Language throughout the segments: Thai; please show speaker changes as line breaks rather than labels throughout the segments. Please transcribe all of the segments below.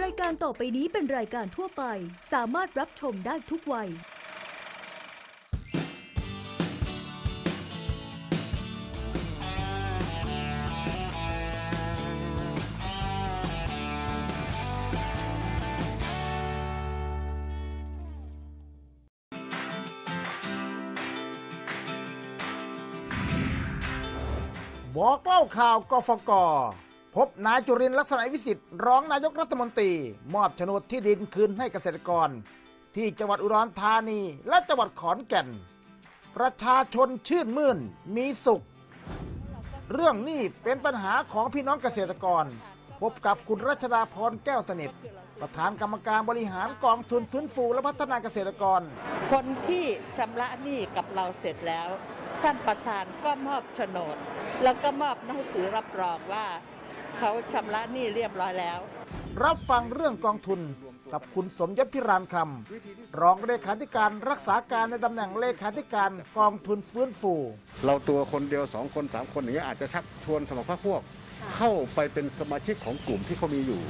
รายการต่อไปนี้เป็นรายการทั่วไป สามารถรับชมได้ทุกวัย
บอกเล่าข่าวกฟก พบนายจุรินทร์ลักษณะวิสิทธิ์รองนายกรัฐมนตรี มอบโฉนดที่ดินคืนให้เกษตรกร ที่จังหวัดอุดรธานีและจังหวัดขอนแก่น ประชาชนชื่นมื่นมีสุข เรื่องนี้เป็นปัญหาของพี่น้องเกษตรกร พบกับคุณรัชดาพรแก้วสนิท ประธานกรรมการบริหารกองทุนฟื้นฟูและพัฒนาเกษตรกร
คนที่ชำระหนี้กับเราเสร็จแล้ว ท่านประธานก็มอบโฉนด แล้วก็มอบหนังสือรับรองว่า เขาชำระหนี้เรียบร้อยแล้ว
รับฟังเรื่องกองทุนกับคุณสมยศพิรานคำรองเลขาธิการรักษาการในตำแหน่งเลขาธิการกองทุนฟื้นฟู
เราตัวคนเดียวสองคนสามคนอย่างเงี้ยอาจจะชักชวนสมัครพรรคพวก เข้าไปเป็นสมาชิกของกลุ่มที่เขามีอยู่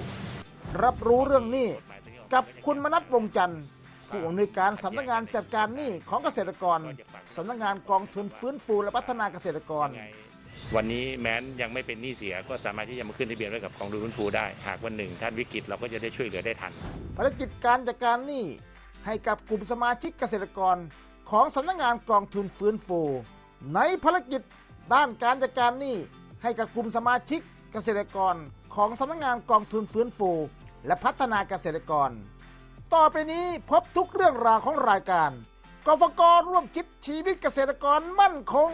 รับรู้เรื่องหนี้กับคุณมนัทวงศ์จันทร์ผู้อำนวยการสำนักงานจัดการหนี้ของเกษตรกรสำนักงานกองทุนฟื้นฟูและพัฒนาเกษตรกร
วันนี้แม้นยังไม่เป็นหนี้เสียก็สามารถที่จะมาขึ้นทะเบียนไว้กับกองทุนฟื้นฟูได้ หากวันหนึ่งท่านวิกฤตเราก็จะได้ช่วยเหลือได้ทัน
ภารกิจการจัดการหนี้ให้กับกลุ่มสมาชิกเกษตรกร ของสำนักงานกองทุนฟื้นฟู ในภารกิจด้านการจัดการหนี้ให้กับกลุ่มสมาชิกเกษตรกรของสำนักงานกองทุนฟื้นฟู และพัฒนาเกษตรกร ต่อไปนี้พบทุกเรื่องราวของรายการกฟกร่วมคิดชีวิตเกษตรกรมั่นคง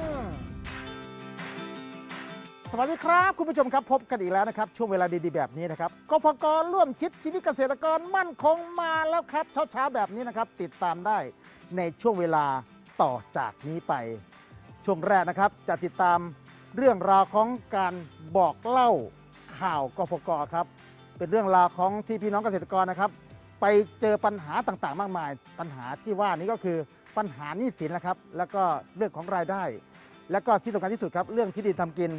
สวัสดีครับ คุณผู้ชมครับพบกันอีกแล้วนะครับ ช่วงเวลาดีๆแบบนี้นะครับกฟกร่วมคิดชีวิตเกษตรกรมั่นคงมาแล้วครับเช้าๆแบบนี้นะครับ ติดตามได้ในช่วงเวลาต่อจากนี้ไป ช่วงแรกนะครับ จะติดตามเรื่องราวของการบอกเล่าข่าวกฟกครับ เป็นเรื่องราวของที่พี่น้องเกษตรกรนะครับ ไปเจอปัญหาต่างๆ มากมาย ปัญหาที่ว่านี้ก็คือปัญหาหนี้สินนะครับ แล้วก็เรื่องของรายได้ แล้วก็ที่สำคัญที่สุดครับเรื่องที่ดินทำกิน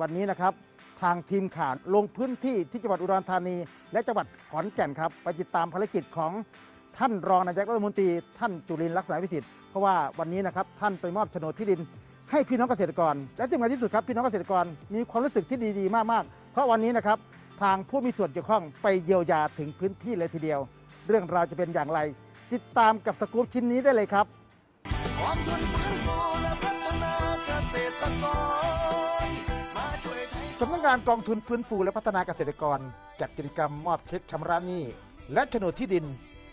วันนี้นะครับ ทางทีมข่าวลงพื้นที่ที่จังหวัดอุดรธานี และจังหวัดขอนแก่นครับไปติดตามภารกิจของท่านรองนายกรัฐมนตรีท่านจุลินลักษณะวิสิทธิ์เพราะว่าวันนี้นะครับท่านไปมอบโฉนดที่ดิน ให้พี่น้องเกษตรกร และที่สำคัญที่สุดครับพี่น้องเกษตรกรมีความรู้สึกที่ดีๆมากๆ เพราะวันนี้นะครับทางผู้มีส่วนเกี่ยวข้องไปเยียวยาถึงพื้นที่เลยทีเดียว เรื่องราวจะเป็นอย่างไร ติดตามกับสกู๊ปชิ้นนี้ได้เลยครับ สำนักงานกองทุนฟื้นฟูและพัฒนาเกษตรกร จัดกิจกรรมมอบเช็คชำระหนี้ และโฉนดที่ดิน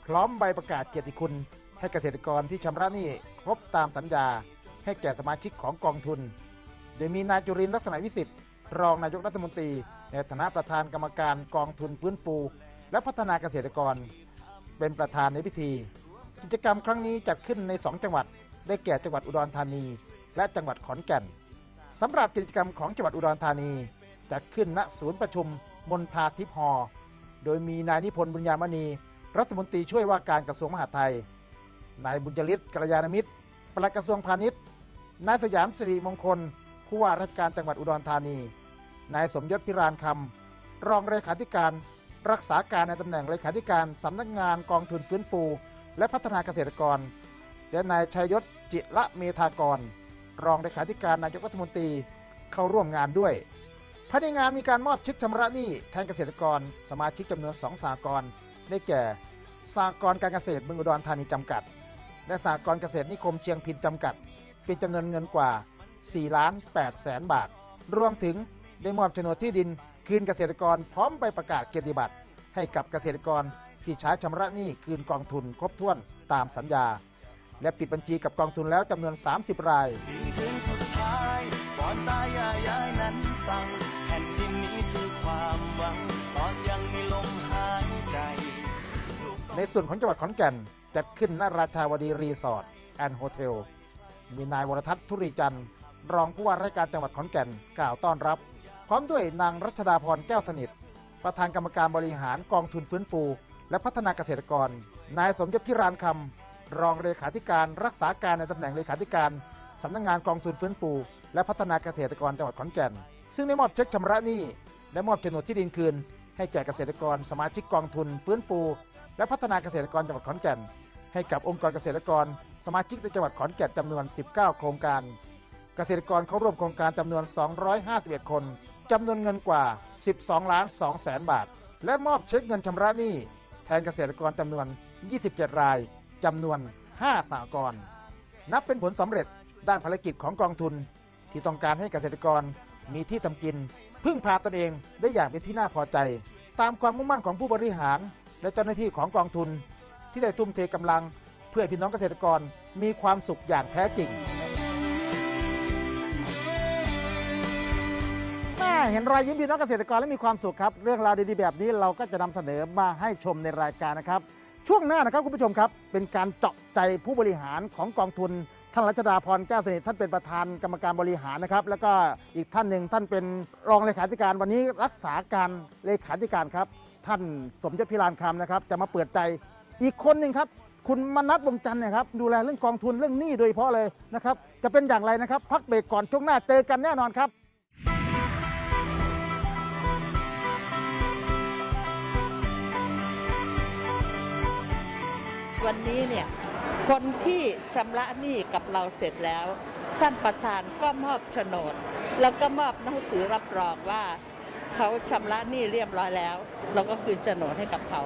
พร้อมใบประกาศเกียรติคุณ ให้เกษตรกรที่ชำระหนี้ครบตามสัญญา ให้แก่สมาชิกของกองทุน โดยมีนายจุรินทร์ลักษณะวิสิทธิ์รองนายกรัฐมนตรี ในฐานะประธานกรรมการกองทุนฟื้นฟู และพัฒนาเกษตรกร เป็นประธานในพิธี กิจกรรมครั้งนี้จัดขึ้นใน 2 จังหวัด ได้แก่จังหวัดอุดรธานี และจังหวัดขอนแก่น สำหรับกิจกรรมของจังหวัดอุดรธานีจัดขึ้นณศูนย์ประชุมมนทาทิพย์ฮอโดยมีนายนิพนธ์บุญญามณี รัฐมนตรีช่วยว่าการกระทรวงมหาดไทย นายบุญยฤทธิ์กัลยาณมิตรปลัดกระทรวงพาณิชย์ นายสยามสิริมงคล ผู้ว่าราชการจังหวัดอุดรธานี นายสมยศพิรานคำ รองเลขาธิการ รักษาการในตำแหน่งเลขาธิการสำนักงานกองทุนฟื้นฟู และพัฒนาเกษตรกร และนายชัยยศจิระเมธากร รองเลขาธิการนายกรัฐมนตรีเข้าร่วมงานด้วยภายในงานมีการมอบเช็คชำระหนี้แทนเกษตรกร สมาชิกจำนวนสองสากรได้แก่สากรการเกษตรเมืองอุดรธานีจำกัด และสากรเกษตรนิคมเชียงพินจำกัด เป็นจำนวนเงินกว่า4ล้าน8แสนบาท รวมถึงได้มอบโฉนดที่ดินคืนเกษตรกรพร้อมใบประกาศเกียรติบัตรให้กับเกษตรกรที่ใช้ชำระหนี้คืนกองทุนครบถ้วนตามสัญญา และปิดบัญชีกับกองทุนแล้วจำนวน 30 ราย
คืนสุดท้ายก่อนตายยายายนั้นสั่งแผ่นดินนี้คือควายใจ
ในส่วนของจังหวัดขอนแก่นจัดขึ้นณราชาวดีรีสอร์ทแอนด์โฮเทล มีนายวรทัศน์ธุริจันทร์ รองผู้ว่าราชการจังหวัดขอนแก่นกล่าวต้อนรับ พร้อมด้วยนางรัชดาพรแก้วสนิท ประธานกรรมการบริหารกองทุนฟื้นฟู และพัฒนาเกษตรกร นายสมยศพิรานคำ รองเลขาธิการรักษาการในตำแหน่งเลขาธิการสำนักงานกองทุนฟื้นฟู และพัฒนาเกษตรกรจังหวัดขอนแก่น ซึ่งได้มอบเช็คชำระหนี้และมอบโฉนดที่ดินคืนให้ให้แก่เกษตรกรสมาชิกกองทุนฟื้นฟู และพัฒนาเกษตรกรจังหวัดขอนแก่น ให้กับองค์กรเกษตรกร สมาชิกในจังหวัดขอนแก่นจำนวน 19 โครงการ เกษตรกรเข้าร่วมโครงการจำนวน 251 คนจำนวนเงินกว่า 12 ล้าน2แสนบาท และมอบเช็คเงินชำระหนี้แทนเกษตรกรจำนวน 27 ราย จำนวน 5สหกรนับเป็นผลสำเร็จด้านภารกิจของกองทุน ที่ต้องการให้เกษตรกรมีที่ทำกิน พึ่งพาตนเองได้อย่างเป็นที่น่าพอใจ ตามความมุ่งมั่นของผู้บริหาร และเจ้าหน้าที่ของกองทุน ที่ได้ทุ่มเทกำลัง เพื่อพี่น้องเกษตรกรมีความสุขอย่างแท้จริงแม่เห็นรอยยิ้มพี่น้องเกษตรกรและมีความสุขครับ เรื่องราวดีๆแบบนี้เราก็จะนำเสนอมาให้ชมในรายการนะครับ ช่วงหน้านะครับคุณผู้ชมครับ เป็นการเจาะใจผู้บริหารของกองทุน ท่านรัชดาพรแก้วสนิทท่านเป็นประธานกรรมการบริหารนะครับ แล้วก็อีกท่านหนึ่งท่านเป็นรองเลขาธิการวันนี้รักษาการเลขาธิการครับ ท่านสมยศพิรานคำนะครับ จะมาเปิดใจอีกคนหนึ่งครับ คุณมนัทวงจันทร์นะครับ ดูแลเรื่องกองทุนเรื่องหนี้โดยเฉพาะเลยนะครับ จะเป็นอย่างไรนะครับ พักเบรกก่อนช่วงหน้าเจอกันแน่นอนครับ
วันนี้เนี่ยคนที่ชำระหนี้กับเราเสร็จแล้ว ท่านประธานก็มอบโฉนด แล้วก็มอบหนังสือรับรองว่า เขาชำระหนี้เรียบร้อยแล้ว เราก็คืนโฉนดให้กับเขา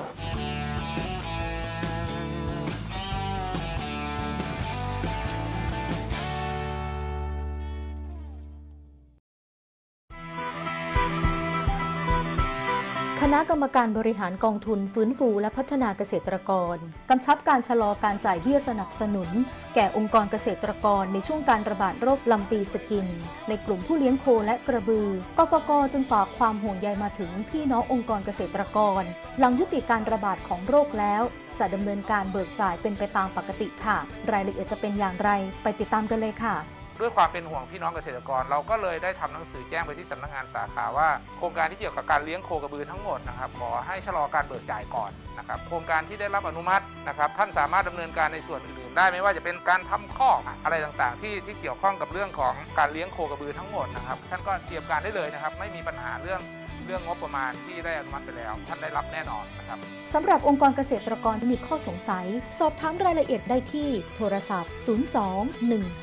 คณะกรรมการบริหารกองทุนฟื้นฟูและพัฒนาเกษตรกร กำชับการชะลอการจ่ายเบี้ยสนับสนุน แก่องค์กรเกษตรกรในช่วงการระบาดโรคลำปีสกิน ในกลุ่มผู้เลี้ยงโคและกระบือกฟกจึงฝากความห่วงใยมาถึงพี่น้ององค์กรเกษตรกร หลังยุติการระบาดของโรคแล้ว จะดำเนินการเบิกจ่ายเป็นไปตามปกติค่ะ รายละเอียดจะเป็นอย่างไร ไปติดตามกันเลยค่ะ
ด้วยความเป็นห่วงพี่น้องเกษตรกร เราก็เลยได้ทำหนังสือแจ้งไปที่สำนักงานสาขาว่า โครงการที่เกี่ยวกับการเลี้ยงโคกระบือทั้งหมดนะครับขอให้ชะลอการเบิกจ่ายก่อนนะครับโครงการที่ได้รับอนุมัตินะครับท่านสามารถดำเนินการในส่วนอื่นๆ ได้ไม่ว่าจะเป็นการทำคออะไรต่างๆ ที่ที่เกี่ยวข้องกับเรื่องของการเลี้ยงโคกระบือทั้งหมดนะครับท่านก็เตรียมการได้เลยนะครับไม่มีปัญหาเรื่อง เรื่องงบประมาณที่ได้อนุมัติไปแล้ว ท่านได้รับแน่นอนนะครับ
สำหรับองค์กรเกษตรกรที่มีข้อสงสัย สอบถามรายละเอียดได้ที่โทรศัพท์ 02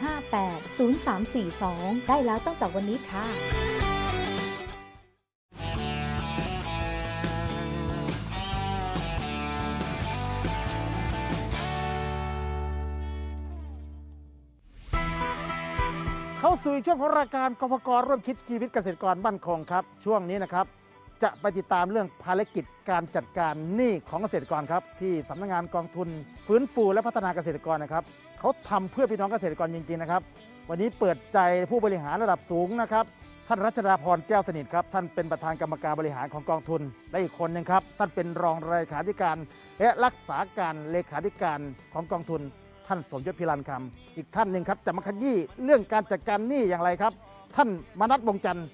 158 0342 ได้แล้วตั้งแต่วันนี้ค่ะ
สู่ช่วงของรายการกฟกรร่วมคิดชีวิตเกษตรกรมั่นคงครับ ช่วงนี้นะครับ จะไปติดตามเรื่องภารกิจการจัดการหนี้ของเกษตรกรครับ ที่สำนักงานกองทุนฟื้นฟูและพัฒนาเกษตรกรนะครับเขาทำเพื่อพี่น้องเกษตรกรจริงๆนะครับ วันนี้เปิดใจผู้บริหารระดับสูงนะครับ ท่านรัชดาพรแก้วสนิทครับท่านเป็นประธานกรรมการบริหารของกองทุนและอีกคนหนึ่งครับท่านเป็นรองเลขาธิการ และรักษาการเลขาธิการของกองทุน ท่านสมยศพิรันคำอีกท่านหนึ่งครับจะมาขยี้เรื่องการจัดการหนี้อย่างไรครับ ท่านมนัทวงจันทร์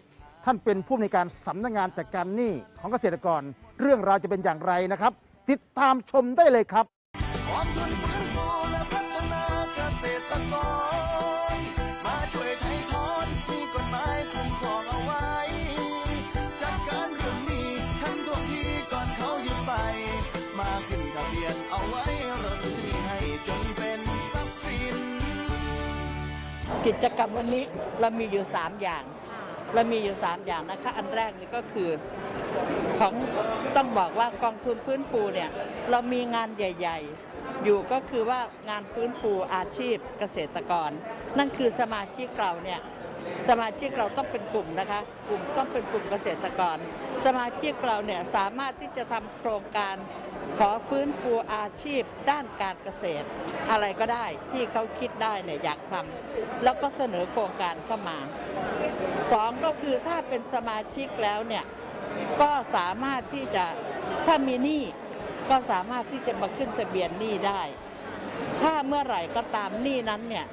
ท่านเป็นผู้ในการสำนักงานจัดการหนี้ของเกษตรกร เรื่องราวจะเป็นอย่างไรนะครับ ติดตามชมได้เลยครับ
กิจกรรมวันนี้
เรามีอยู่ 3 อย่าง เรามีอยู่ 3 อย่างนะคะ อันแรกนี่ก็คือของต้องบอกว่ากองทุนฟื้นฟูเนี่ยเรามีงานใหญ่ ๆ อยู่ก็คือว่างานฟื้นฟูอาชีพเกษตรกร นั่นคือสมาชิกเราเนี่ยสมาชิกเราต้องเป็นกลุ่มนะคะ กลุ่มต้องเป็นกลุ่มเกษตรกร สมาชิกเราเนี่ยสามารถที่จะทำโครงการ ขอฟื้นฟูอาชีพด้านการเกษตร อะไรก็ได้ที่เขาคิดได้เนี่ยอยากทำแล้วก็เสนอโครงการเข้ามาสองก็คือถ้าเป็นสมาชิกแล้วเนี่ยก็สามารถที่จะถ้ามีหนี้ก็สามารถที่จะมาขึ้นทะเบียนหนี้ได้ ถ้าเมื่อไหร่ก็ตามหนี้นั้นเนี่ย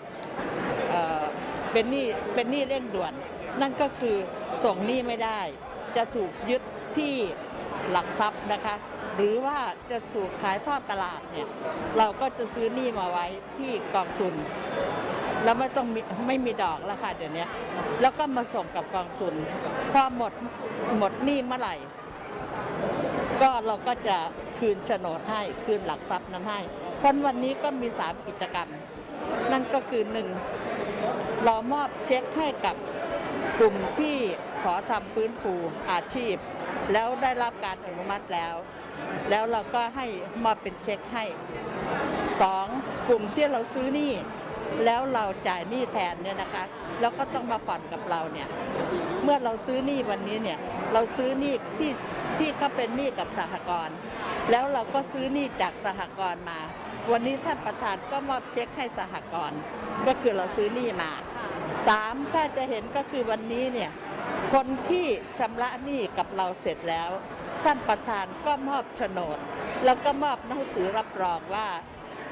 เเป็นหนี้เป็นหนี้เร่งด่วน นั่นก็คือส่งหนี้ไม่ได้ จะถูกยึดที่หลักทรัพย์นะคะ หรือว่าจะถูกขายทอดตลาดเนี่ยเราก็จะซื้อหนี้มาไว้ที่กองทุน แล้วไม่ต้องมไม่มีดอกแล้วค่ะเดี๋ยวนี้แล้วก็มาส่งกับกองทุนพอหมดหมดหนี้เมื่อไหร่ ก็เราก็จะคืนโฉนดให้คืนหลักทรัพย์นั้นให้เพราะวันนี้ก็มี3กิจกรรม นั่นก็คือหนึ่งเรามอบเช็คให้กับกลุ่มที่ขอทำฟื้นฟูอาชีพ แล้วได้รับการอนุมัติแล้ว แล้วเราก็ให้มอบเป็นเช็คให้สองกลุ่มที่เราซื้อนี้แล้วเราจ่ายหนี้แทนเนี่ยนะคะ แล้วก็ต้องมาผ่อนกับเราเนี่ย เมื่อเราซื้อหนี้วันนี้เนี่ย เราซื้อหนี้ที่ที่เขาเป็นหนี้กับสหกรณ์แล้วเราก็ซื้อหนี้จากสหกรณ์มา วันนี้ท่านประธานก็มอบเช็คให้สหกรณ์ก็คือเราซื้อหนี้มาสามถ้าจะเห็นก็คือวันนี้เนี่ยคนที่ชำระหนี้กับเราเสร็จแล้ว ท่านประธานก็มอบโฉนด แล้วก็มอบหนังสือรับรองว่า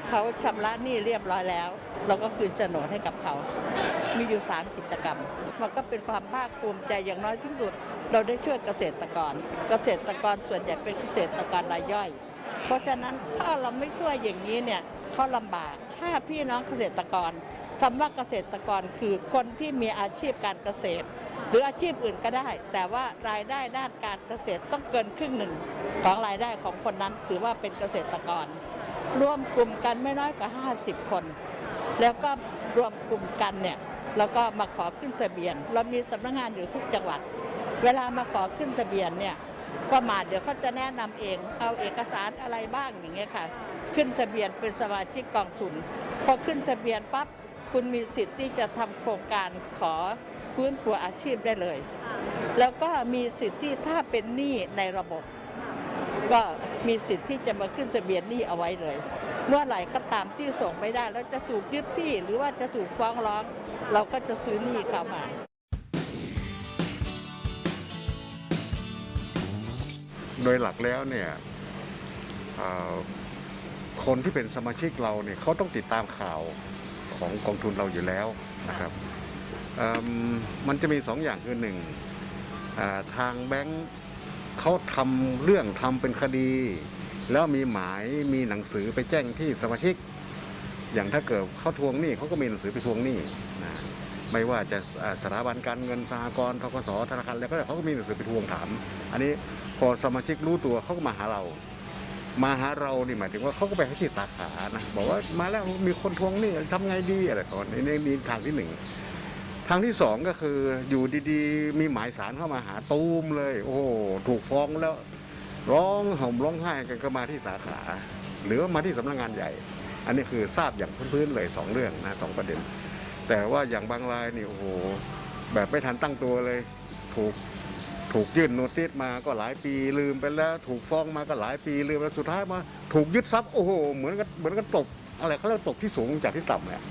เขาชำระหนี้เรียบร้อยแล้ว เราก็คืนโฉนดให้กับเขา มีอยู่3กิจกรรม มันก็เป็นความภาคภูมิใจอย่างน้อยที่สุด เราได้ช่วยเกษตรกร เกษตรกรส่วนใหญ่เป็นเกษตรกรรายย่อย เพราะฉะนั้นถ้าเราไม่ช่วยอย่างนี้เนี่ยเขาลำบาก ถ้าพี่น้องเกษตรกร คำว่าเกษตรกรคือคนที่มีอาชีพการเกษตร หรืออาชีพอื่นก็ได้ แต่ว่ารายได้ด้านการเกษตรต้องเกินครึ่งหนึ่งของรายได้ของคนนั้นถือว่าเป็นเกษตรกรร่วมกลุ่มกันไม่น้อยกว่า 50 คน แล้วก็รวมกลุ่มกันเนี่ยแล้วก็มาขอขึ้นทะเบียน เรามีสำนักงานอยู่ทุกจังหวัด เวลามาขอขึ้นทะเบียนเนี่ยก็มาเดี๋ยวเขาจะแนะนำเอง เอาเอกสารอะไรบ้างอย่างเงี้ยค่ะ ขึ้นทะเบียนเป็นสมาชิกกองทุน พอขึ้นทะเบียนปั๊บ คุณมีสิทธิ์ที่จะทำโครงการขอฟื้นฟูอาชีพได้เลย แล้วก็มีสิทธิ์ที่ถ้าเป็นหนี้ในระบบ ก็มีสิทธิ์ที่จะมาขึ้นทะเบียนหนี้เอาไว้เลย เมื่อไหร่ก็ตามที่ส่งไม่ได้ แล้วจะถูกยึดที่หรือว่าจะถูกฟ้องร้อง เราก็จะซื้อหนี้เข้ามา
โดยหลักแล้วเนี่ยเอ่อคนที่เป็นสมาชิกเราเนี่ยเขาต้องติดตามข่าว ของกองทุนเราอยู่แล้วนะครับมมันจะมีสองอย่างคือหนึ่งทางแบงค์เขาทำเรื่องทำเป็นคดี แล้วมีหมายมีหนังสือไปแจ้งที่สมาชิก อย่างถ้าเกิดเขาทวงหนี้เขาก็มีหนังสือไปทวงหนี้นะไม่ว่าจะสถาบันการเงินสหกรณ์ทกสธนาคารอะไรก็ได้เขาก็มีหนังสือไปทวงถาม อันนี้พอสมาชิกรู้ตัวเขาก็มาหาเรา มาหาเรานี่หมายถึงว่าเขาก็ไปให้ที่สาขานะบอกว่ามาแล้วมีคนทวงนี้ทำไงดีอะไรก่อนนี่นี่ทางที่หนึ่งทางที่สองก็คืออยู่ดีๆ มีหมายสารเข้ามาหาตูมเลย โอ้โหถูกฟ้องแล้ว ร้องห่มร้องไห้กันก็มาที่สาขา หรือว่ามาที่สำนักงานใหญ่ อันนี้คือทราบอย่างพื้นๆเลยสองเรื่องนะสองประเด็น แต่ว่าอย่างบางรายนี่โอ้โหแบบไม่ทันตั้งตัวเลย ถูก ถูกยื่นโนติสมาก็หลายปีลืมไปแล้ว ถูกฟ้องมาก็หลายปีลืมแล้วสุดท้ายมา ถูกยึดทรัพย์โอ้โหเหมือนกันเหมือนกันตกอะไรเขาเรียกว่าตกที่สูงจากที่ต่ำเนี่ย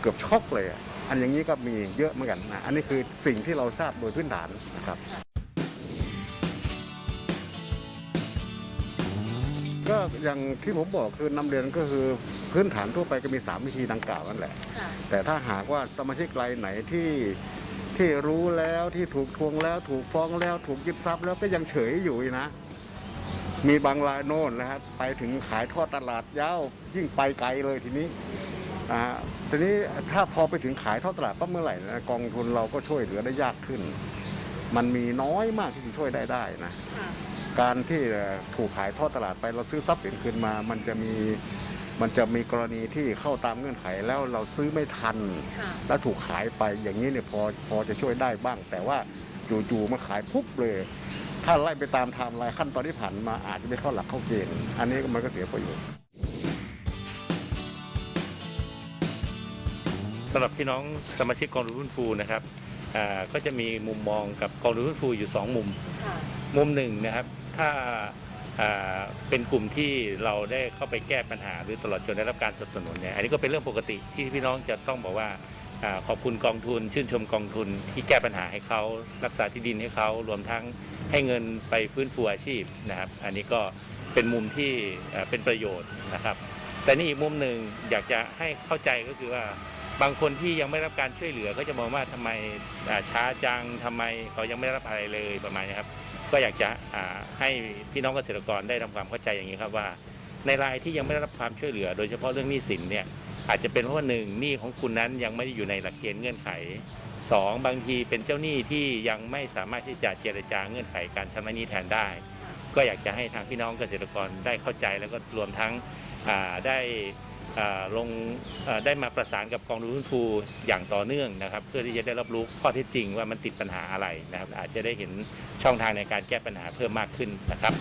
เกือบช็อกเลยอะอันอย่างนี้ก็มีเยอะเหมือนกันนะอันนี้คือสิ่งที่เราทราบโดยพื้นฐานนะครับ ก็อย่างที่ผมบอกคือนำเรียนก็คือพื้นฐานทั่วไปก็มี 3 วิธีดังกล่าวนั่นแหละ แต่ถ้าหากว่าสมาชิกรายไหนที่ ที่รู้แล้วที่ถูกทวงแล้วถูกฟ้องแล้วถูกยึดทรัพย์แล้วก็ยังเฉยอยู่อีกนะ มีบางรายโน่นนะครับ ไปถึงขายทอดตลาดยาวยิ่งไปไกลเลยทีนี้อ่าทีนี้ถ้าพอไปถึงขายทอดตลาดปั๊บเมื่อไหร่นะกองทุนเราก็ช่วยเหลือได้ยากขึ้น มันมีน้อยมากที่จะช่วยได้ได้นะ การที่ถูกขายทอดตลาดไปเราซื้อทรัพย์สินคืนมา มันจะมี มันจะมีกรณีที่เข้าตามเงื่อนไขแล้วเราซื้อไม่ทัน แล้วถูกขายไปอย่างนี้เนี่ยพอพอจะช่วยได้บ้าง แต่ว่าจู่ๆมาขายปุ๊บเลย ถ้าไล่ไปตามไทม์ไลน์ขั้นตอนที่ผ่านมาอาจจะไม่เข้าหลักเข้าเกณฑ์อันนี้มันก็เสียประโยชน์
สำหรับพี่น้องสมาชิกกองทุนฟื้นฟูนะครับอ่าก็จะมีมุมมองกับกองทุนฟื้นฟูอยู่ 2 มุม มุมหนึ่งนะครับ ถ้าอ่า เป็นกลุ่มที่เราได้เข้าไปแก้ปัญหา หรือตลอดจนได้รับการสนับสนุนเนี่ยอันนี้ก็เป็นเรื่องปกติที่พี่น้องจะต้องบอกว่าอขอบคุณกองทุน ชื่นชมกองทุนที่แก้ปัญหาให้เขารักษาที่ดินให้เขารวมทั้งให้เงินไปฟื้นฟูอาชีพนะครับ อันนี้ก็เป็นมุมที่เป็นประโยชน์นะครับ แต่นี่อีกมุมหนึ่งอยากจะให้เข้าใจก็คือว่าบางคนที่ยังไม่ได้รับการช่วยเหลือก็จะมองว่าทำไมช้าจังทำไมเขายังไม่ได้รับอะไรเลยประมาณนี้ครับ ก็อยากจะให้พี่น้องเกษตรกรได้ทำความเข้าใจอย่างนี้ครับว่า ในรายที่ยังไม่ได้รับความช่วยเหลือ โดยเฉพาะเรื่องหนี้สินเนี่ยอาจจะเป็นเพราะว่าหนึ่งหนี้ของคุณนั้นยังไม่ได้อยู่ในหลักเกณฑ์เงื่อนไขสองบางทีเป็นเจ้าหนี้ที่ยังไม่สามารถที่จะเจรจาเงื่อนไขการชำระหนี้แทนได้ ก็อยากจะให้ทางพี่น้องเกษตรกรได้เข้าใจแล้วก็รวมทั้งได้ ลงได้มาประสานกับกองทุนฟื้นฟูอย่างต่อเนื่องนะครับ เพื่อที่จะได้รับรู้ข้อเท็จจริงว่ามันติดปัญหาอะไรนะครับ อาจจะได้เห็นช่องทางในการแก้ปัญหาเพิ่มมากขึ้นนะครับ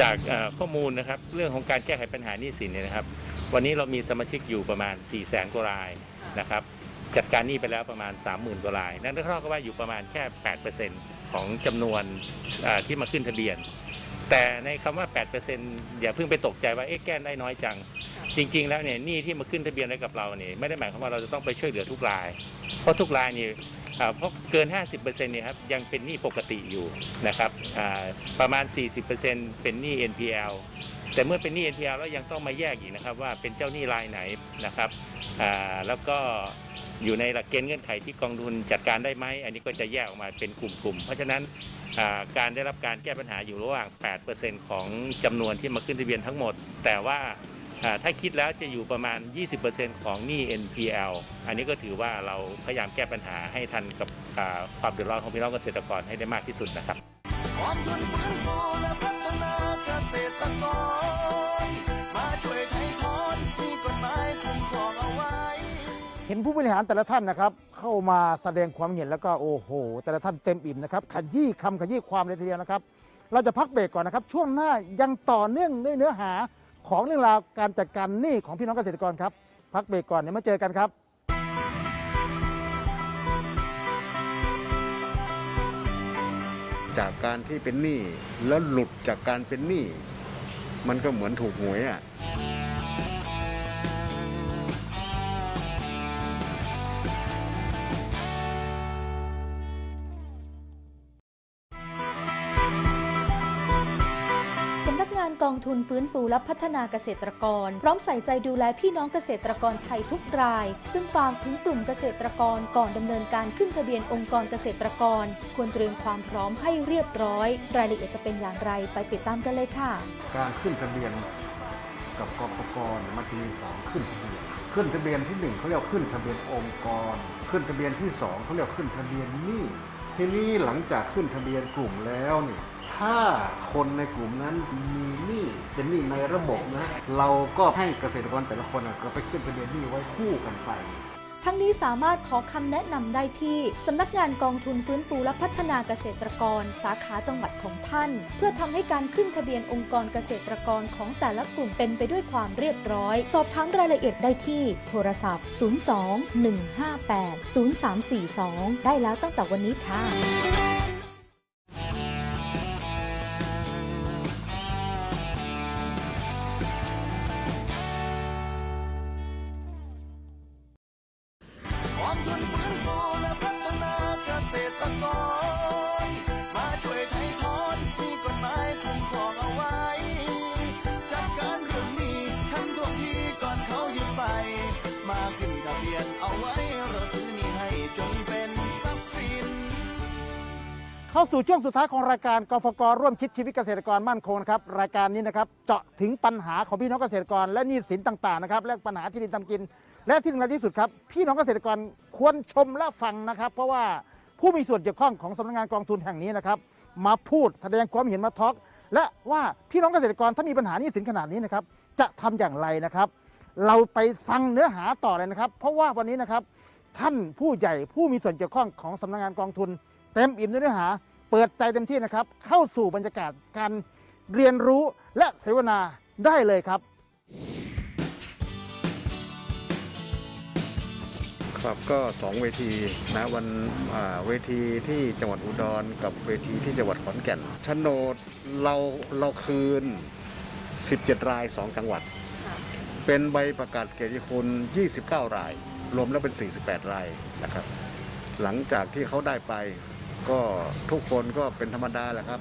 จากข้อมูลนะครับเรื่องของการแก้ไขปัญหาหนี้สินเนี่ยนะครับ วันนี้เรามีสมาชิกอยู่ประมาณ 4 0 0แสนกว่ารายนะครับ จัดการหนี้ไปแล้วประมาณ 30,000กว่าราย นั่นเท่ากับว่าอยู่ประมาณแค่ 8%ของจำนวนที่มาขึ้นทะเบียน แต่ในคำว่า 8%อย่าเพิ่งไปตกใจว่าเอ๊ะแก้ได้น้อยจัง จริง ๆ แล้วเนี่ยหนี้ที่มาขึ้นทะเบียนไว้กับเราเนี่ยไม่ได้หมายความว่าเราจะต้องไปช่วยเหลือทุกราย เพราะทุกรายนี่อ่า เพราะเกิน 50%เนี่ยครับยังเป็นหนี้ปกติอยู่นะครับประมาณ 40%เป็นหนี้ NPL แต่เมื่อเป็นหนี้ NPL แล้วยังต้องมาแยกอีกนะครับว่าเป็นเจ้าหนี้รายไหนนะครับแล้วก็อยู่ในหลักเกณฑ์เงื่อนไขที่กองทุนจัดการได้ไหมอันนี้ก็จะแยกออกมาเป็นกลุ่มๆ เพราะฉะนั้นการได้รับการแก้ปัญหาอยู่ระหว่าง 8%ของจำนวนที่มาขึ้นทะเบียนทั้งหมด แต่ว่า ถ้าคิดแล้วจะอยู่ประมาณ 20%ของหนี้ NPL อันนี้ก็ถือว่าเราพยายามแก้ปัญหาให้ทันกับความเดือดร้อนของพี่น้องเกษตรกรให้ได้มากที่สุดนะครับ
เกษตรกรมาช่วยไถ่ถอนมีกฎหมายคุ้มครองเอาไว้
เห็นผู้บริหารแต่ละท่านนะครับ เข้ามาแสดงความเห็นแล้วก็โอ้โห แต่ละท่านเต็มอิ่มนะครับขยี้คำขยี้ความเลยทีเดียวนะครับ เราจะพักเบรกก่อนนะครับ ช่วงหน้ายังต่อเนื่องด้วยเนื้อหา ของเรื่องราวการจัดการหนี้ของพี่น้องเกษตรกรครับ พักเบรกก่อนเดี๋ยวมาเจอกันครับ
จากการที่เป็นหนี้แล้วหลุดจากการเป็นหนี้ มันก็เหมือนถูกหวยอะ
ทุนฟื้นฟูและพัฒนาเกษตรกร พร้อมใส่ใจดูแลพี่น้องเกษตรกรไทยทุกราย จึงฝากถึงกลุ่มเกษตรกรก่อนดำเนินการขึ้นทะเบียนองค์กรเกษตรกร ควรเตรียมความพร้อมให้เรียบร้อย รายละเอียดจะเป็นอย่างไรไปติดตามกันเลยค่ะ
การขึ้นทะเบียนกับกปปเนี่ยมันจะมีสองขึ้นทะเบียนขึ้นทะเบียนที่หนึ่งเขาเรียกขึ้นทะเบียนองค์กร ขึ้นทะเบียนที่สองเขาเรียกขึ้นทะเบียนหนี้ทีนี้หลังจากขึ้นทะเบียนกลุ่มแล้วเนี่ย ถ้าคนในกลุ่มนั้นมีหนี้เป็นหนี้ในระบบนะ เราก็ให้เกษตรกรแต่ละคนน่ะก็ไปขึ้นทะเบียนหนี้ไว้คู่กันไป
ทั้งนี้สามารถขอคำแนะนำได้ที่สำนักงานกองทุนฟื้นฟูและพัฒนาเกษตรกร สาขาจังหวัดของท่าน เพื่อทำให้การขึ้นทะเบียนองค์กรเกษตรกรของแต่ละกลุ่มเป็นไปด้วยความเรียบร้อย สอบถามรายละเอียดได้ที่ โทรศัพท์ 02 158 0342 ได้แล้วตั้งแต่วันนี้ค่ะ
เข้าสู่
ช่วงสุดท้ายของรายการกฟกร่วมคิดชีวิตเกษตรกรมั่นคงนะครับรายการนี้นะครับเจาะถึงปัญหาของพี่น้องเกษตรกร และหนี้สินต่างๆนะครับและปัญหาที่ดินทำกิน และที่สำคัญที่สุดครับ พี่น้องเกษตรกรควรชมและฟังนะครับ เพราะว่าผู้มีส่วนเกี่ยวข้องของสำนักงานกองทุนแห่งนี้นะครับมาพูดแสดงความเห็นมาทอล์กและว่าพี่น้องเกษตรกรถ้ามีปัญหาหนี้สินขนาดนี้นะครับจะทำอย่างไรนะครับ เราไปฟังเนื้อหาต่อเลยนะครับ เพราะว่าวันนี้นะครับท่านผู้ใหญ่ผู้มีส่วนเกี่ยวข้องของสำนักงานกองทุนเต็มอิ่มด้วยเนื้อหา เปิดใจเต็มที่นะครับ เข้าสู่บรรยากาศการเรียนรู้และเสวนาได้เลยครับ
ครับก็สองเวทีนะวันอ่าเวทีที่จังหวัดอุดรกับเวทีที่จังหวัดขอนแก่นโฉนดเราเราคืน 17 ราย 2 จังหวัด เป็นใบประกาศเกียรติคุณ 29 ราย รวมแล้วเป็น 48 รายนะครับ หลังจากที่เขาได้ไป ก็ทุกคนก็เป็นธรรมดาแหละครับ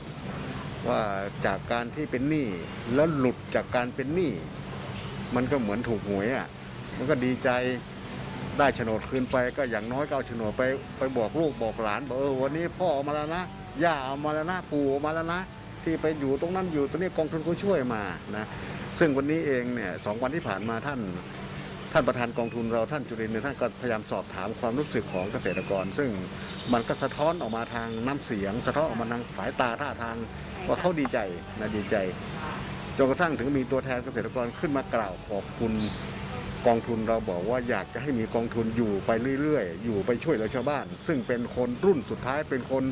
ว่าจากการที่เป็นหนี้แล้วหลุดจากการเป็นหนี้มันก็เหมือนถูกหวยอะมันก็ดีใจได้โฉนดคืนไปก็อย่างน้อยก็เอาโฉนดไปไปบอกลูกบอกหลานบอกเออวันนี้พ่อเอามาแล้วนะย่าเอามาแล้วนะปู่เอามาแล้วนะที่ไปอยู่ตรงนั้นอยู่ตรงนี้กองทุนเขาช่วยมานะซึ่งวันนี้เองเนี่ยสองวันที่ผ่านมาท่าน ท่านประธานกองทุนเราท่านจุรินทร์เนี่ยท่านก็พยายามสอบถามความรู้สึกของเกษตรกร ซึ่งมันก็สะท้อนออกมาทางน้ำเสียง สะท้อนออกมาทางสายตาท่าทางว่าเขาดีใจนะดีใจจนกระทั่งถึงมีตัวแทนเกษตรกรขึ้นมากล่าวขอบคุณกองทุนเราบอกว่าอยากจะให้มีกองทุนอยู่ไปเรื่อยๆ อยู่ไปช่วยเหลือชาวบ้าน ซึ่งเป็นคนรุ่นสุดท้ายเป็นคน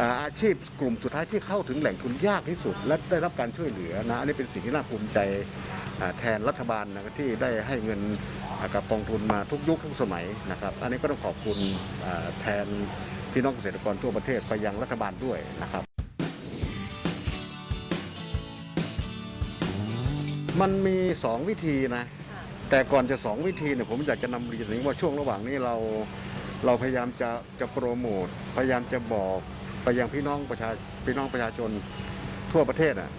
อาชีพกลุ่มสุดท้ายที่เข้าถึงแหล่งทุนยากที่สุด และได้รับการช่วยเหลือนะอันนี้เป็นสิ่งที่น่าภูมิใจแทนรัฐบาลนะที่ได้ให้เงินกับกองทุนมาทุกยุคทุกสมัยนะครับ อันนี้ก็ต้องขอบคุณแทนพี่น้องเกษตรกรทั่วประเทศไปยังรัฐบาลด้วยนะครับ มันมีสองวิธีนะ แต่ก่อนจะสองวิธีเนี่ยผมอยากจะนำเรียนถึงว่าช่วงระหว่างนี้เราเราพยายามจะจะโปรโมทพยายามจะบอก ไปยังพี่น้องประชาพี่น้องประชาชนทั่วประเทศอะ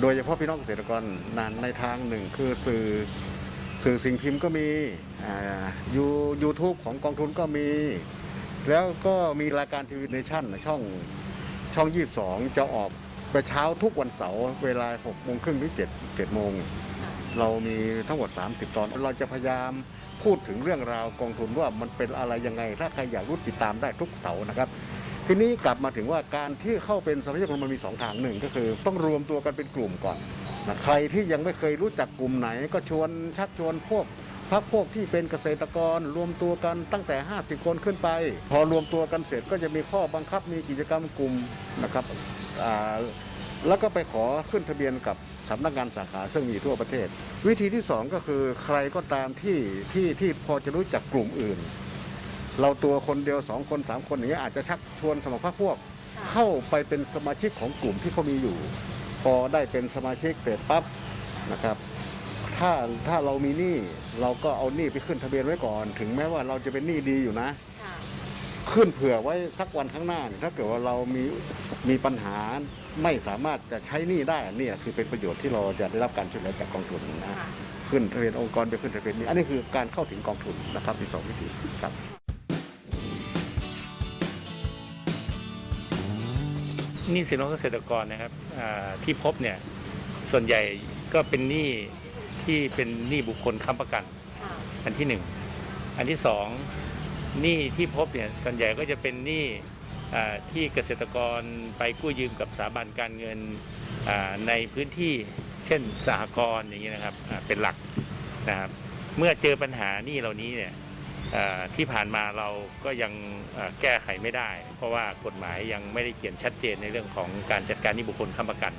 โดยเฉพาะพี่น้องเกษตรกรนานในทางหนึ่งคือสื่อสื่อสิ่งพิมพ์ก็มียูยูทูบของกองทุนก็มี แล้วก็มีรายการทีวีเนชั่นช่องช่อง 22 จะออกไปเช้าทุกวันเสาร์เวลา6โมงครึ่งถึง7 7โมง เรามีทั้งหมด 30 ตอน เราจะพยายามพูดถึงเรื่องราวกองทุนว่ามันเป็นอะไรยังไง ถ้าใครอยากรู้ติดตามได้ทุกเสาร์นะครับ ทีนี้กลับมาถึงว่าการที่เข้าเป็นสมาชิกมันมีสองทางหนึ่งก็คือ ต้องรวมตัวกันเป็นกลุ่มก่อนนะใครที่ยังไม่เคยรู้จักกลุ่มไหน ก็ชวนชักชวนพวกพักพวกที่เป็นเกษตรกรรวมตัวกันตั้งแต่ 50 คนขึ้นไป พอรวมตัวกันเสร็จก็จะมีข้อบังคับมีกิจกรรมกลุ่มนะครับแล้วก็ไปขอขึ้นทะเบียนกับสำนักงานสาขาซึ่งมีทั่วประเทศ วิธีที่สองก็คือใครก็ตามที่ที่ที่พอจะรู้จักกลุ่มอื่น เราตัวคนเดียวสองคนสามคนอย่างเงี้ยอาจจะชักชวนสมัครพรรคพวก เข้าไปเป็นสมาชิกของกลุ่มที่เขามีอยู่ พอได้เป็นสมาชิกเสร็จปั๊บนะครับ ถ้าถ้าเรามีหนี้เราก็เอาหนี้ไปขึ้นทะเบียนไว้ก่อน ถึงแม้ว่าเราจะเป็นหนี้ดีอยู่นะขึ้นเผื่อไว้สักวันข้างหน้าเนี่ยถ้าเกิดว่าเรามีมีปัญหาไม่สามารถจะใช้หนี้ได้เนี่ยคือเป็นประโยชน์ที่เราจะได้รับการช่วยเหลือจากกองทุนนะขึ้นทะเบียนองค์กรไปขึ้นทะเบียนหนี้อันนี้คือการเข้าถึงกองทุนนะครับมีสองวิธีครับ
หนี้สินของเกษตรกรนะครับอ่าที่พบเนี่ยส่วนใหญ่ก็เป็นหนี้ที่เป็นหนี้บุคคลค้ำประกัน อันที่หนึ่งอันที่สองหนี้ที่พบเนี่ยส่วนใหญ่ก็จะเป็นหนี้อ่าที่เกษตรกรไปกู้ยืมกับสถาบันการเงินอ่าในพื้นที่เช่นสหกรณ์อย่างนี้นะครับอ่าเป็นหลักนะครับเมื่อเจอปัญหาหนี้เหล่านี้เนี่ยเอ่อ ที่ผ่านมาเราก็ยังแก้ไขไม่ได้ เพราะว่ากฎหมายยังไม่ได้เขียนชัดเจนในเรื่องของการจัดการนี้บุคคลค้ำประกัน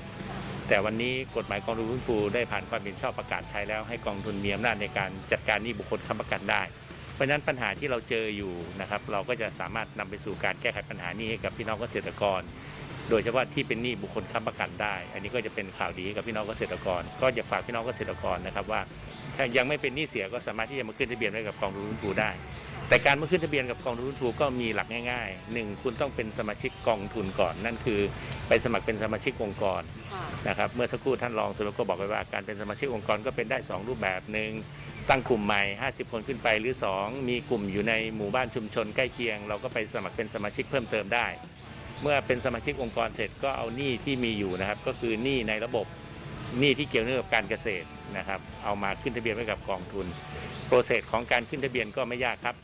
แต่วันนี้กฎหมายกองทุนฟื้นฟูได้ผ่านความเห็นชอบประกาศใช้แล้ว ให้กองทุนมีอำนาจในการจัดการนี้บุคคลค้ำประกันได้ เพราะนั้นปัญหาที่เราเจออยู่นะครับเราก็จะสามารถนำไปสู่การแก้ไขปัญหานี้ให้กับพี่น้องเกษตรกร โดยเฉพาะที่เป็นหนี้บุคคลค้ำประกันได้ อันนี้ก็จะเป็นข่าวดีให้กับพี่น้องเกษตรกร ก็อยากฝากพี่น้องเกษตรกรนะครับว่า ถ้ายังไม่เป็นหนี้เสียก็สามารถที่จะมาขึ้นทะเบียนไว้กับกองทุนฟื้นฟูได้ แต่การมาขึ้นทะเบียนกับกองทุนฟื้นฟูก็มีหลักง่ายๆหนึ่งคุณต้องเป็นสมาชิกกองทุนก่อน นั่นคือไปสมัครเป็นสมาชิกองค์กรนะครับเมื่อสักครู่ท่านรองสุรก็บอกไว้ว่าการเป็นสมาชิกองค์กรก็เป็นได้ 2 รูปแบบหนึ่งตั้งกลุ่มใหม่ 50 คนขึ้นไปหรือ 2 มีกลุ่มอยู่ในหมู่บ้านชุมชนใกล้เคียง เราก็ไปสมัครเป็นสมาชิกเพิ่มเติมได้ เมื่อเป็นสมาชิกองค์กรเสร็จก็เอาหนี้ที่มีอยู่นะครับ ก็คือหนี้ในระบบหนี้ที่เกี่ยวเนื่องกับการเกษตร นะครับเอามาขึ้นทะเบียนไว้กับกองทุน โปรเซสของการขึ้นทะเบียนก็ไม่ยากครับ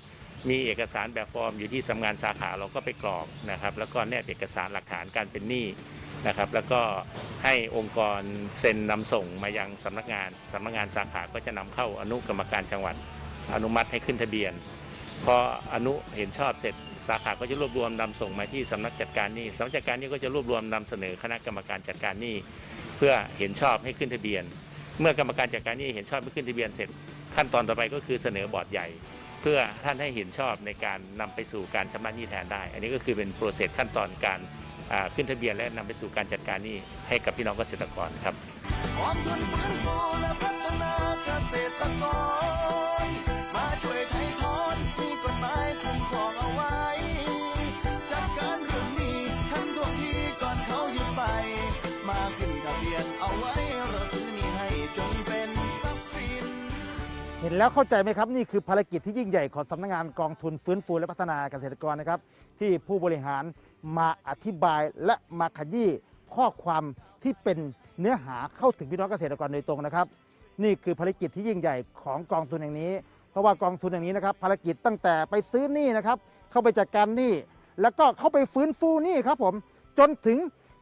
มีเอกสารแบบฟอร์มอยู่ที่สำนักงานสาขาเราก็ไปกรอกนะครับ แล้วก็แนบเอกสารหลักฐานการเป็นหนี้นะครับ แล้วก็ให้องค์กรเซ็นนำส่งมายังสำนักงานสำนักงานสาขาก็จะนำเข้าอนุกรรมการจังหวัดอนุมัติให้ขึ้นทะเบียนพออนุเห็นชอบเสร็จสาขาก็จะรวบรวมนำส่งมาที่สำนักจัดการหนี้สำนักจัดการหนี้ก็จะรวบรวมนำเสนอคณะกรรมการจัดการหนี้เพื่อเห็นชอบให้ขึ้นทะเบียน เมื่อกรรมการจัดการหนี้เห็นชอบไปขึ้นทะเบียนเสร็จ ขั้นตอนต่อไปก็คือเสนอบอร์ดใหญ่ เพื่อท่านให้เห็นชอบในการนำไปสู่การชำระหนี้แทนได้ อันนี้ก็คือเป็นโปรเซสขั้นตอนการขึ้นทะเบียนและนำไปสู่การจัดการหนี้ให้กับพี่น้องเกษตรกรครับ
แล้วเข้าใจ
ไหมครับ นี่คือภารกิจที่ยิ่งใหญ่ของสำนักงานกองทุนฟื้นฟูและพัฒนาเกษตรกรนะครับ ที่ผู้บริหารมาอธิบายและมาขยี้ข้อความที่เป็นเนื้อหาเข้าถึงพี่น้องเกษตรกรโดยตรงนะครับ นี่คือภารกิจที่ยิ่งใหญ่ของกองทุนแห่างนี้ เพราะว่ากองทุนอย่างนี้นะครับ ภารกิจตั้งแต่ไปซื้อหนี้นะครับ เข้าไปจัดการหนี้แล้วก็เข้าไปฟื้นฟูหนี้ครับผมจนถึง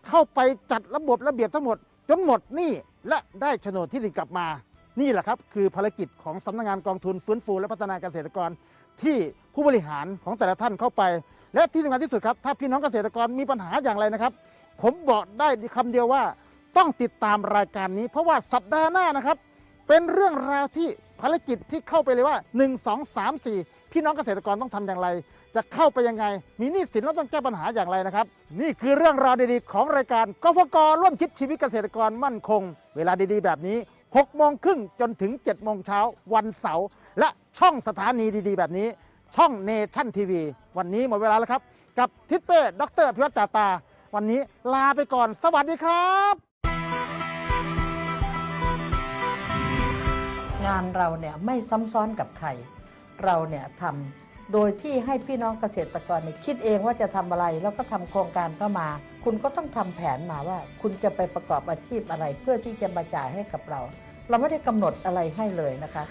เข้าไปจัดระบบระเบียบทั้งหมด จนหมดหนี้และได้โฉนดที่ดินกลับมา นี่แหละครับคือภารกิจของสำนักงานกองทุนฟื้นฟูและพัฒนาเกษตรกร ที่ผู้บริหารของแต่ละท่านเข้าไป และที่สำคัญที่สุดครับ ถ้าพี่น้องเกษตรกรมีปัญหาอย่างไรนะครับ ผมบอกได้คำเดียวว่าต้องติดตามรายการนี้ เพราะว่าสัปดาห์หน้านะครับ เป็นเรื่องราวที่ภารกิจที่เข้าไปเลยว่า 1 2 3 4 พี่น้องเกษตรกรต้องทำอย่างไร จะเข้าไปยังไง มีหนี้สินแล้วต้องแก้ปัญหาอย่างไรนะครับ นี่คือเรื่องราวดีๆ ของรายการกฟกร่วมคิดชีวิตเกษตรกรมั่นคง เวลาดีๆ แบบนี้ 6โมงครึ่งจนถึง7โมงเช้าวันเสาร์และช่องสถานีดีๆ แบบนี้ ช่องเนชั่นทีวีวันนี้หมดเวลาแล้วครับ กับทิศเป้ดรพิวัตรจ่าตา วันนี้ลาไปก่อน สวัสดีครับ
งานเราเนี่ยไม่ซ้ำซ้อนกับใคร เราเนี่ยทำ โดยที่ให้พี่น้องเกษตรกรคิดเองว่าจะทำอะไรแล้วก็ทำโครงการเข้ามา คุณก็ต้องทำแผนมาว่า คุณจะไปประกอบอาชีพอะไร เพื่อที่จะมาจ่ายให้กับเรา เราไม่ได้กำหนดอะไรให้เลยนะคะ